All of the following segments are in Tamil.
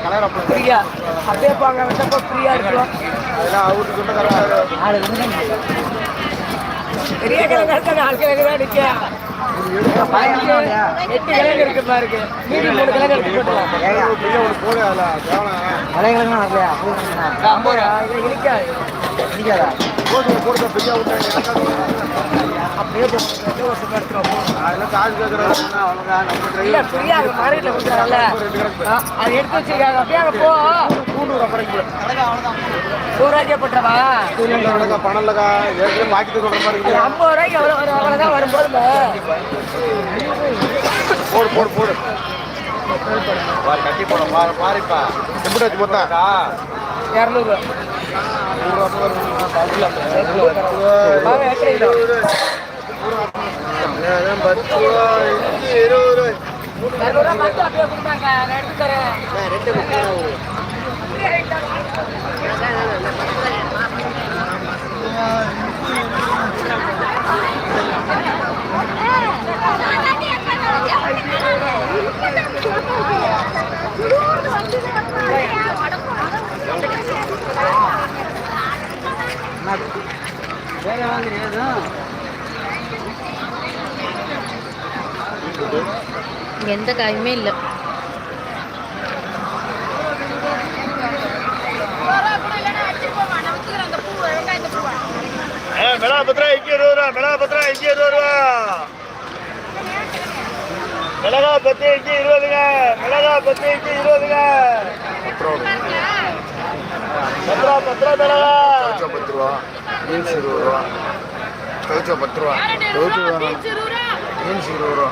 அண்ணே அப்படியே போங்க வந்தப்போ ஃப்ரீயா இருக்கலாம் பெரிய கிழங்கு எடுத்தா நாலு கிழங்கு தான் நிக்க எட்டு கிழங்கு இருக்கு பாருங்க மீதி மூணு கிழங்கு இருக்கு போட்டுலாம் ஐம்பது ரூபா அப்படியே போட்டு ஒரு சும்மா எடுத்துருவோம் இல்ல ஃப்ரீயா அங்க மார்க்கெட்ல கொடுக்குறாங்கல்ல. ஆ, அது எடுத்து வச்சிருக்காங்க. அப்படியே அங்க போ. நூறு ரூபாய்க்கே போட்டுறவா பணம்லக்கா ஏற்கனவே பாக்கெட்டு சொல்ற மாதிரி ஒரு ஐம்பது ரூபாய்க்கு வரும் அவ்வளோதான் வரும்போது போடு போடு. போடு கட்டி பாரு பாருப்பா எப்படி மொத்தம் இரநூறு. பத்து ரூபா. இருபது ரூபாய் தரேன் எந்த காயுமே இல்லை. மிளகா பத்திரா இங்கே இருபது ரூபா மிளகா பத்திரா இங்கே இருபது ரூபா. மிளகா பத்து இங்கே இருபதுங்க மிளகா பத்து இங்கே இருபதுங்க. பத்ரா பத்ரா மிளகா. பத்து ரூபா பீன்ஸ் இருபது ரூபா. கவுச்சா பத்து ரூபா கவுச்சு வேணாம் பீன்ஸ் இருபது ரூபா.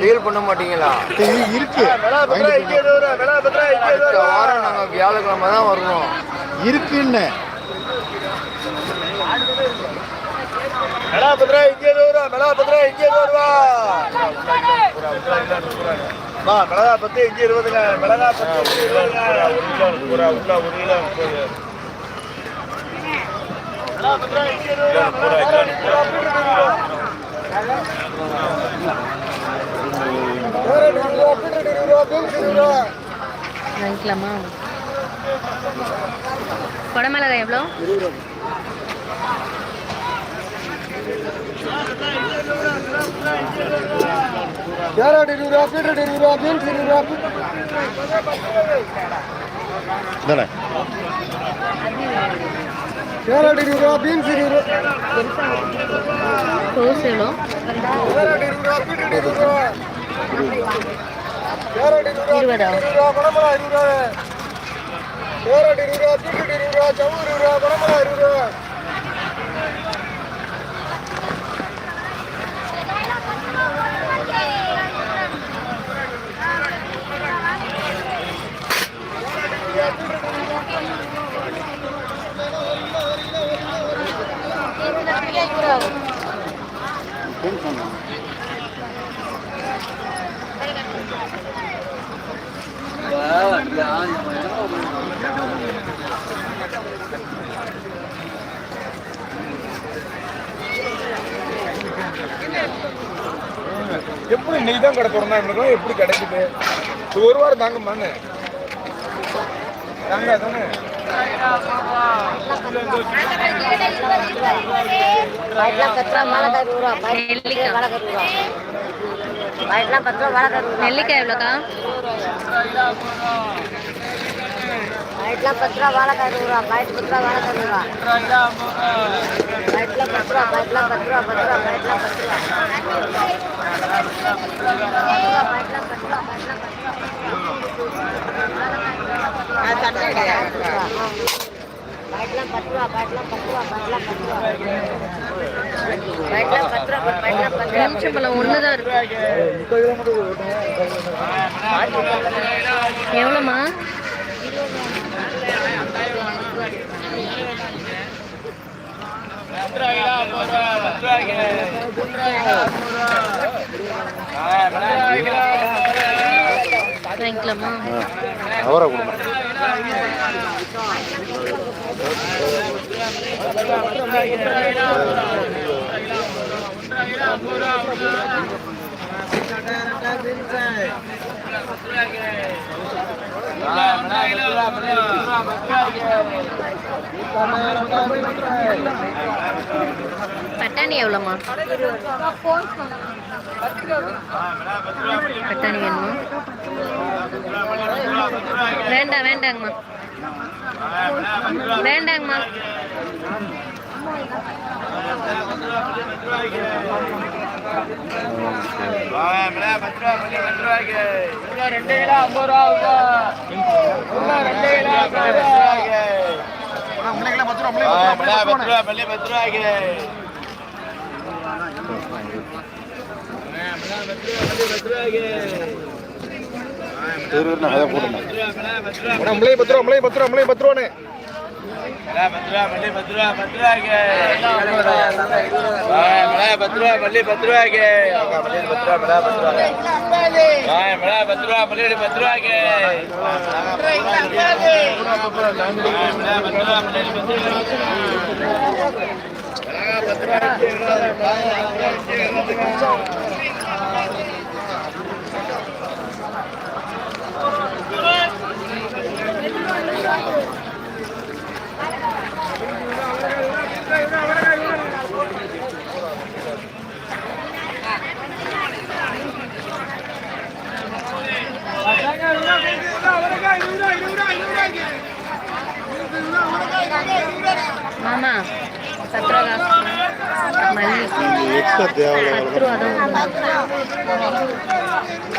டீல் பண்ண மாட்டீங்களா இருக்கு அடுத்த வாரம் நாங்கள் வியாழக்கிழமை தான் வரணும் இருக்குன்னு மிளகா பத்திரா இங்கே ரூபா மிளகா பத்திரா இங்கே ரூபா மிளகா பத்து இங்கே இருபதுங்க மிளகா பத்து இங்கே இருபதுங்க ஒரு கிலோ உள்ள உள்ள ஒரு கிலோ முப்பது மிளகா பத்திரா இங்கே இருபது ரூபா மிளகா பத்திரா இங்கே இருபது ரூபா வாங்கிக்கலாமா? குடமிளகாய் எவ்வளோ? கேரட் இருபது ரூபா பீட்ரூட் இருபது ரூபா பீன்ஸ் இருபது ரூபா தானே கேரட் இருபது. ரூபா பீன்ஸ் இருபது ரூபா ரோஸ் எவ்வளோ கேரட் இருபது ரூபா பீட்ரூட் இருபது ரூபா கேரட் இருபது ரூபா இருபதா இருபது ரூபா குடமிளகா இருபது ரூபா கேரட் இருபது ரூபா பீட்ரூட் இருபது ரூபா சவு இருபது ரூபா குடமிளகா இருபது ரூபா எப்படி இன்னைக்கு தான் கடை திறந்தா இவனுக்கு எப்படி கிடைக்குது? இது ஒரு வாரம் தாங்க மண்ணு தாங்க தானே. நெல்லிக்காய். எவ்வளோக்கா? பாயிட்லாம் பத்து ரூபா வாழைக்காய் இருபது ரூபா பாயிட் பத்து ரூபா வாழைக்காய் ரூபா பாயிட்லாம் பத்து ரூபா பாயிட்லாம் பத்து ரூபா பத்து ரூபா பாயிட்லாம் பத்து ரூபா பாயிட்லாம் பத்து ரூபா பாயிட்லாம் பத்து ரூபா பாக்கெட்லாம் பத்து ரூபா பாக்கெட்லாம் பத்து ரூபா பாக்கெட்லாம் பத்து ரூபா பாக்கெட்லாம் பத்து ரூபா பாக்கெட்லாம் பத்து ரூபா எலுமிச்சை பழம் ஒன்று தான் இருக்கு எவ்வளோம்மா? வாங்கிக்கலாமா? அவரை கொடுங்க பட்டாணி எவ்வளோம்மா? பட்டாணி வேணுமா? வேண்டாம் வேண்டாங்கம்மா. வேண்டாங்கம்மா. பத்து ரூபா பண்ணி பத்து ரூபாய்க்கு ரெண்டு கிலோ ஐம்பது ரூபா ரெண்டு கிலோ ஐம்பது ரூபாய்க்கு பத்து ரூபா பள்ளி பத்து ரூபாய்க்கு பத்து அதை போடுங்க. மிளை பத்து ரூபா மிளை பத்து ரூபா பத்து ரூபானே பத்து ரூபா மல்லி பத்து ரூபா பத்து ரூபாய்க்கு. மிளகா பத்து ரூபா மல்லி பத்து ரூபாய்க்கு. மல்லி பத்து ரூபா மிளகா பத்து ரூபாய்க்கு. மிளகா பத்து ரூபா மல்லி பத்து ரூபாய்க்கு. மிளகா பத்து ரூபா மல்லி பத்து மாமா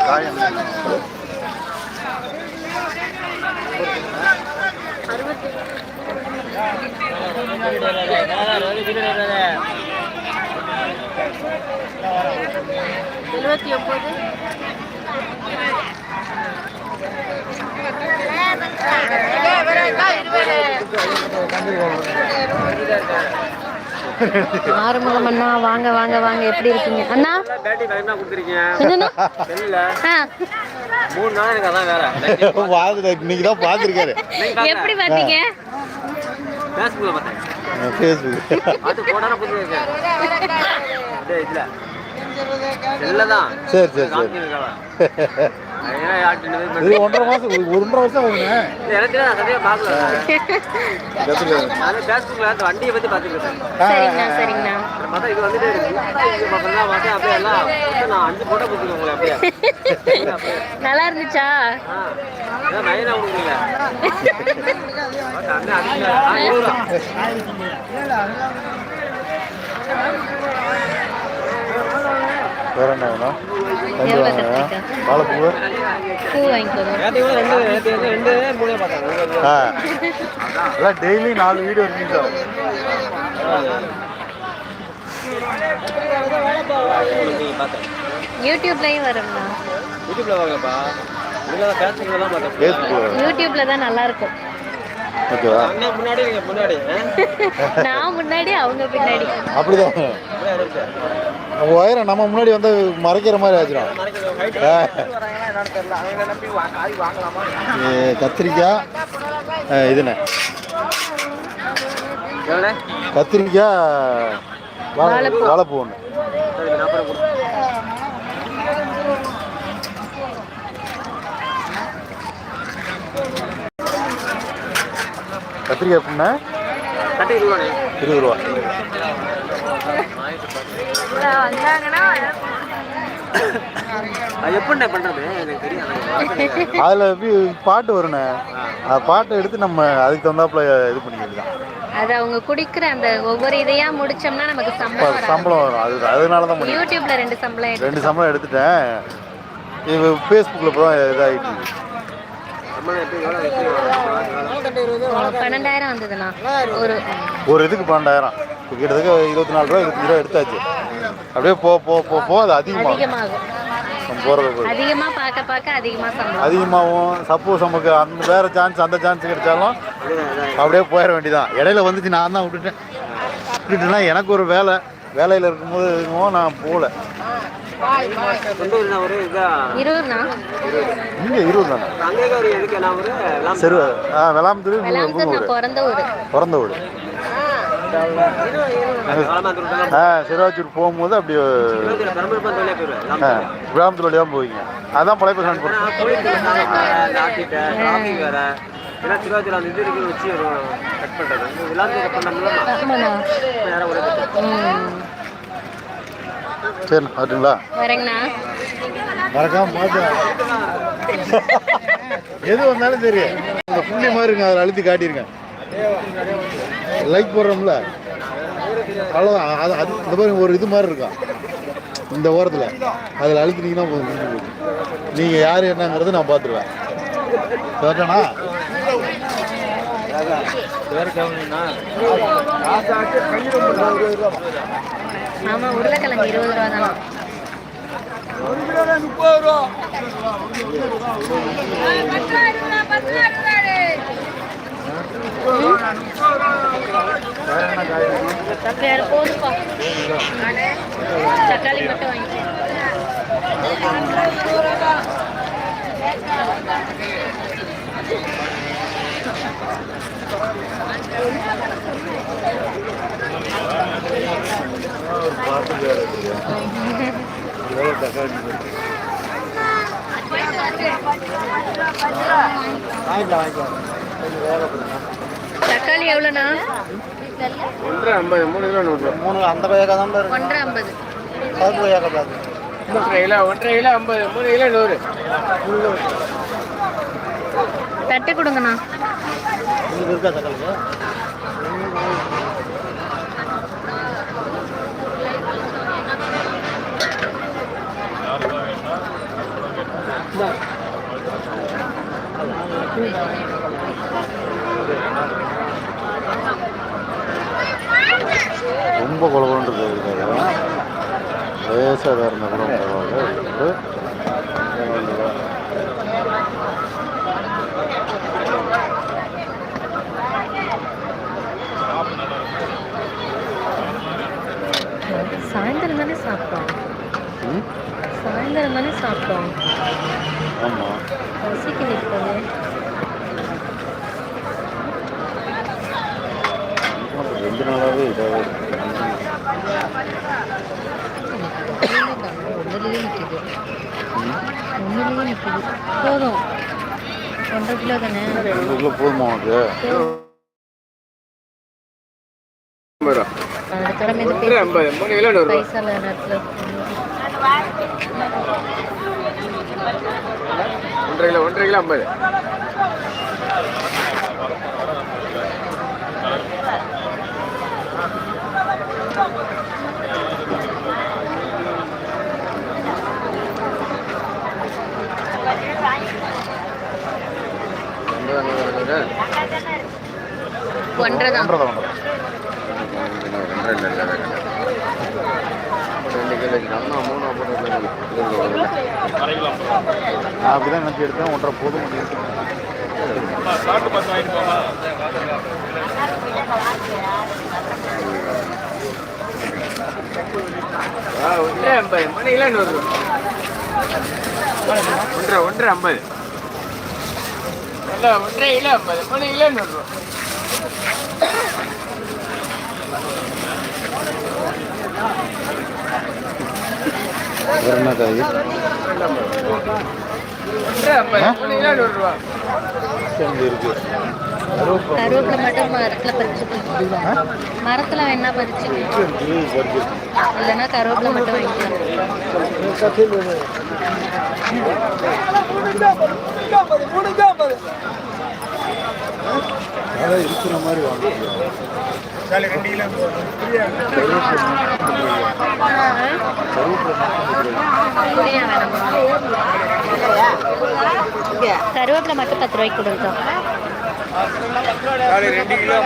காயம் எழுபத்தி இருபது ஆறுமுகம் அண்ணா வாங்க வாங்க வாங்க எப்படி இருக்கீங்க? அண்ணா? என்னண்ணா? இன்னைக்கு தான் பார்த்துருக்காரு. எப்படி பார்த்தீங்க? ஃபேஸ்புக்கில் பார்த்தேன். ஃபேஸ்புக் பார்த்து போடான புது இதுல செல்ல தான் சரி சரி சரி. இது ஒன்றரை மாசம் ஒரு ஒன்றரை வருஷம் ஆகுதுண்ணே எனக்கு நான் சத்தியமா பார்க்கல நான் ஃபேஸ்புக்கில் அந்த வண்டியை பற்றி பார்த்துட்டு இருக்கேன் சரிங்கண்ணா சரிங்கண்ணா அப்புறம் பார்த்தா இது வந்துட்டே இருக்கு தான் பார்த்தேன் அப்படியே எல்லாம் நான் அஞ்சு போட்டோ கொடுத்துருக்கேன் உங்களை அப்படியே நல்லா இருந்துச்சா நயனா கொடுக்கல இருபது ரூபா வேற என்ன வேணும்? ரெண்டு எவ்வளோ வாங்க கத்திரிக்காய்? வாழைப்பூ? பூ வாங்கிக்கோங்க ஆ. எல்லாம் டெய்லி நாலு ஆகும் பார்த்தேன் யூடியூப்லயும் வரும்ண்ணா. யூடியூப்ல வாங்கப்பா. இதில் ஃபேஸ்புக்கில் தான் பார்த்தேன் ஃபேஸ்புக் யூடியூப்ல தான் நல்லா இருக்கும். ஓகேவா? முன்னாடி முன்னாடி? நான் முன்னாடி அவங்க பின்னாடி. அப்படிதான்? உயரம் நம்ம முன்னாடி வந்து மறைக்கிற மாதிரி ஆச்சிடும் கத்திரிக்காய்? இதுண்ணே. கத்திரிக்காய் வாழை வாழைப்பூ. வாழைப்பூ ஒன்று கத்திரிக்காய் எப்படின்னா இருபது ரூபா. அது எப்படி அதில் பாட்டு வருண்ணே அந்த பாட்டை எடுத்து நம்ம அதுக்கு தகுந்தாப்புல இது பண்ணிக்கிறது தான் அது அவங்க குடிக்கிற அந்த ஒவ்வொரு இதையா முடிச்சோம்னா நமக்கு சம்பளம். சம்பளம் வரும். அது அதனால தான் யூடியூப்ல ரெண்டு சம்பளம் ரெண்டு சம்பளம் எடுத்துட்டேன். இது ஃபேஸ்புக்கில் இப்போ தான் இதாகிட்டு? பன்னெண்டாயிரம் வந்ததுண்ணா. ஒரு ஒரு இதுக்கு பன்னெண்டாயிரம். இப்போ கிட்டத்தட்ட இருபத்தி நாலு ரூபா இருபத்தஞ்சு ரூபா எடுத்தாச்சு. அப்படியே போ போ போ போ அது அதிகமாகும். போகிறது போய் அதிகமா பார்க்க பார்க்க அதிகமா சம்பளம். அதிகமாகவும் சப்போஸ் நமக்கு அந்த வேறு சான்ஸ் அந்த சான்ஸ் கிடைச்சாலும் அப்படியே போயிட வேண்டியதான் இடையில வந்துச்சு நான் தான் விட்டுட்டேன். விட்டுட்டேன்னா எனக்கு ஒரு வேலை. வேலையில் இருக்கும்போது இருக்குமோ நான் போகல. பிறந்த ஊர் பிறந்த வீடு காலமாக அந்த ஆ சிறுவாச்சூர் போகும்போது அப்படி பெரம்பலூர் வழியாக போவீங்க. அதான் பழைய பஸ் வேற ஏன்னா அந்த இது இருக்கு வச்சு கட் பண்ணுறது கட் வரட்டுங்களா வரேங்கண்ணா மறக்காம எது வந்தாலும் சரி. புள்ளி மாதிரி இருங்க அதில் அழுத்தி காட்டியிருக்கேன் லைக் போடுறோம்ல. அவ்வளோதான் அது அது இந்த மாதிரி ஒரு இது மாதிரி இருக்கும் இந்த ஓரத்தில். அதில் அழுத்தினீங்கன்னா போதும் முடிஞ்சு நீங்கள் யார் என்னங்கிறத நான் பார்த்துருவேன் ஆமா உருளைக்கிழங்கு இருபது ரூபா தானா? வேற போதுப்பா தக்காளி மட்டும் தக்காளி எவ்வளோண்ணா? ஒன்றரை ஐம்பது மூணு கிலோ நூறு மூணு அந்த தான் ஒன்றரை ஐம்பது. பத்து பையக்கா தான் ஒன்றரை கிலோ ஒன்றரை கிலோ ஐம்பது மூணு கிலோ நூறு. தட்டு கொடுங்கண்ணா. உங்களுக்கு இருக்கா தக்காளிக்கு ரொம்ப குழப்பம் இருக்காது. லேசாக வேறு இருந்தால் கூட பரவாயில்ல இது சாயந்தரம் தானே சாப்பிட்டோம் ம் சாயந்தரம் தானே சாப்பிட்டோம் ஆமாம் பசிக்கு நிற்பது ரெண்டு நாளாகவே இதாகவே ஒன்றுலேயே நிற்கிது ஒன்றுலேயே நிற்கிது போதும். ஒன்றரை கிலோ தானே? ரெண்டு கிலோ போதுமா உனக்கு? ஒன்றரை கிலோ ஒன்றரை கிலோ ஐம்பது. ஒன்றரை தான். ஒன்றரை தான். ஒன்றரை ரெண்டு கிலோ நம்ம மூணு போட்டு நான் அப்படி தான் நினச்சி எடுத்தேன் ஒன்றரை போதும். ஒன்றரை ஐம்பது மூணு கிலோ நூறு ஒன்றரை ஒன்றரை ஐம்பது இல்லை ஒன்றரை கிலோ ஐம்பது மூணு கிலோ நூறு என்ன காய் ஒன்றரை ஐம்பது மூணு கிலோ நூறுரூவா இருக்கு கருவேப்பிலை மட்டும் மரத்தில் பறிச்சுக்கலாம் மரத்தில் வேணா பறிச்சுக்கலாம் இருக்கு இல்லைன்னா கருவேப்பிலை மட்டும் வாங்கிக்கலாம். அதான் இருக்கிற மாதிரி கருவேப்பிலை மட்டும் பத்து ரூபாய்க்கு கொடுங்க ரெண்டு கிலோ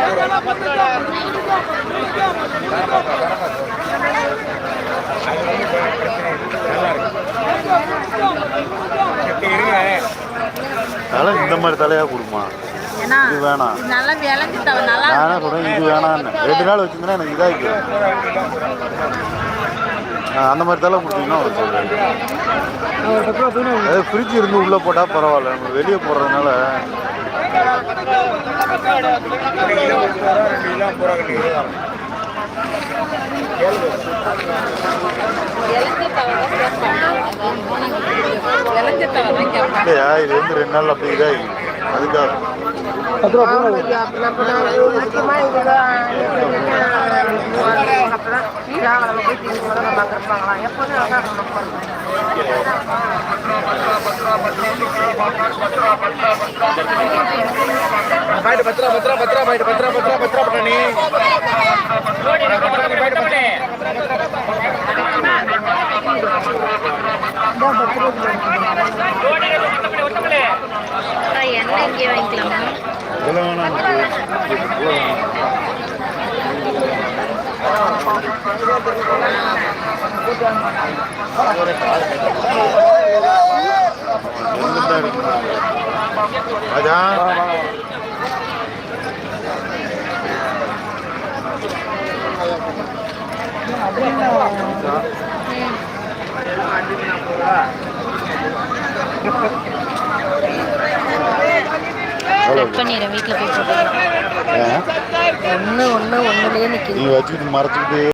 தலை இந்த மாதிரி தலையாக கொடுமா. இது வேணாம். என்ன சொல்கிறேன் இது வேணான்னு ரெண்டு நாள் வச்சுருந்தா எனக்கு இதாகிக்கு அந்த மாதிரி தலை கொடுத்தீங்கன்னா ஒரு அது ஃப்ரிட்ஜ் இருந்து உள்ளே போட்டால் பரவாயில்ல. நம்ம வெளியே போடுறதுனால இல்லையா இது வந்து ரெண்டு நாள் அப்படி அதுக்காக பத்து ரூபா பத்து ரூபா பத்து ரூபா பத்து ரூபா பத்து ரூபா பத்து ரூபா பண்ணி எண்ணெய் இங்கே வாங்கிக்கலாமா இதெல்லாம் வேணாம் எனக்கு. இவ்வளோ வேணாம். எங்கிட்ட இருக்கு? ராஜா கட் பண்ணிடுறேன் வீட்டில் போய்? ஒன்று ஒன்று ஒன்றுலேயே நிற்கிது நீ வச்சுக்கிட்டு மறைச்சிக்கிட்டு